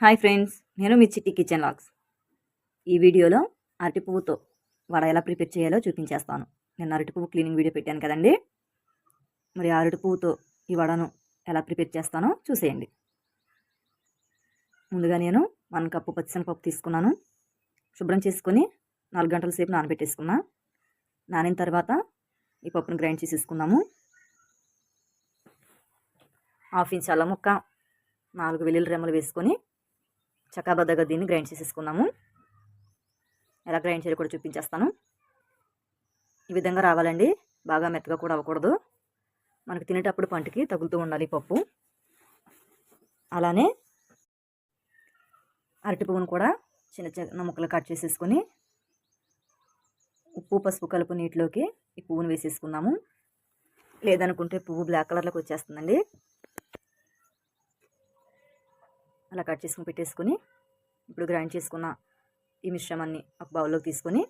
Hi friends నేను మీ చిట్టి kitchen logs ఈ వీడియోలో అరటి పువ్వుతో వడ ఎలా ప్రిపేర్ చేయాలో చూపించేస్తాను. నేను అరటి పువ్వు క్లీనింగ్ వీడియో పెట్టాను కదండి. మరి అరటి పువ్వుతో ఈ వడను ఎలా ప్రిపేర్ చేస్తానో చూసేయండి. ముందుగా నేను వన్ కప్పు పచ్చిశనగపప్పు తీసుకున్నాను. శుభ్రం చేసుకొని నాలుగు గంటల సేపు నానబెట్టేసుకున్నా. నానిన తర్వాత ఈ పప్పును గ్రైండ్ చేసేసుకున్నాము హాఫ్ ఇంచ్ అల్లం ముక్క నాలుగు వెల్లుల్లి రెమ్మలు వేసుకొని చక్కబద్దగా దీన్ని గ్రైండ్ చేసేసుకుందాము. ఎలా గ్రైండ్ చేయాలి కూడా చూపించేస్తాను. ఈ విధంగా రావాలండి. బాగా మెత్తగా కూడా అవ్వకూడదు. మనకు తినేటప్పుడు పంటికి తగులుతూ ఉండాలి పప్పు. అలానే అరటి పువ్వును కూడా చిన్న చిన్న ముక్కలు కట్ చేసేసుకొని ఉప్పు పసుపు కలుపు నీటిలోకి ఈ పువ్వును వేసేసుకుందాము. లేదనుకుంటే పువ్వు బ్లాక్ కలర్లోకి వచ్చేస్తుందండి. అలా కట్ చేసుకుని పెట్టేసుకొని ఇప్పుడు గ్రైండ్ చేసుకున్న ఈ మిశ్రమాన్ని ఒక బౌల్లోకి తీసుకొని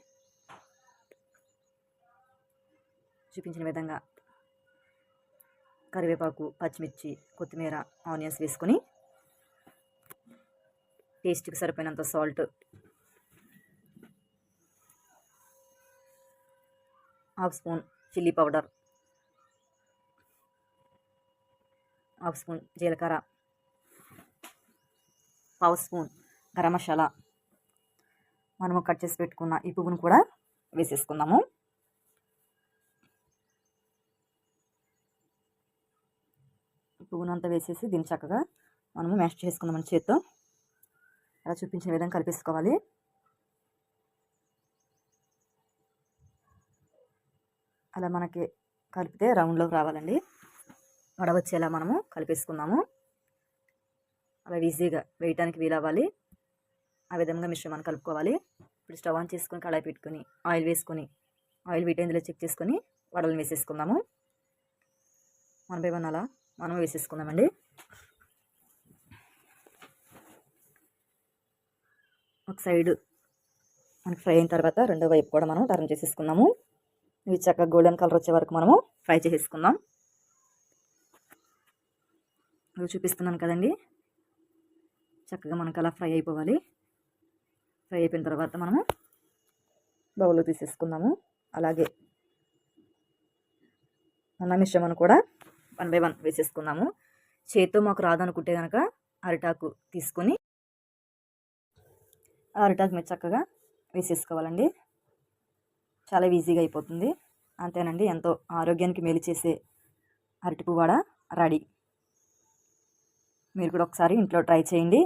చూపించిన విధంగా కరివేపాకు పచ్చిమిర్చి కొత్తిమీర ఆనియన్స్ వేసుకొని టేస్ట్కి సరిపోయినంత salt half spoon chilli powder half spoon జీలకర్ర పావు స్పూన్ గరం మసాలా మనము కట్ చేసి పెట్టుకున్న ఈ పువ్వును కూడా వేసేసుకుందాము. పువ్వును అంతా వేసేసి దీన్ని చక్కగా మనము మ్యాష్ చేసుకుందాం చేత్తో అలా చూపించిన విధంగా కలిపేసుకోవాలి. అలా మనకి కలిపితే రౌండ్లోకి రావాలండి. వడ వచ్చేలా మనము కలిపేసుకుందాము. అలా ఈజీగా వేయటానికి వీలవ్వాలి. ఆ విధంగా మిశ్రమాన్ని కలుపుకోవాలి. ఇప్పుడు స్టవ్ ఆన్ చేసుకొని కళాయి పెట్టుకొని ఆయిల్ వేసుకొని ఆయిల్ వీటైందులో చెక్ చేసుకొని వడలను వేసేసుకుందాము. వన్ బై వన్ అలా మనం వేసేసుకుందామండి. ఒక సైడ్ మనకి ఫ్రై అయిన తర్వాత రెండో వైపు కూడా మనం టర్న్ చేసేసుకుందాము. ఇవి చక్కగా గోల్డెన్ కలర్ వచ్చే వరకు మనము ఫ్రై చేసేసుకుందాం. చూపిస్తున్నాను కదండి. చక్కగా మనకు అలా ఫ్రై అయిపోవాలి. ఫ్రై అయిపోయిన తర్వాత మనము బౌల్లో తీసేసుకుందాము. అలాగే అన్న మిశ్రమను కూడా వన్ బై వన్ వేసేసుకుందాము. చేతితో మాకు రాదనుకుంటే కనుక అరిటాకు తీసుకొని అరిటాకు మీద చక్కగా వేసేసుకోవాలండి. చాలా ఈజీగా అయిపోతుంది. అంతేనండి ఎంతో ఆరోగ్యానికి మేలు చేసే అరటిపు వాడ రెడీ. మీరు కూడా ఒకసారి ఇంట్లో ట్రై చేయండి.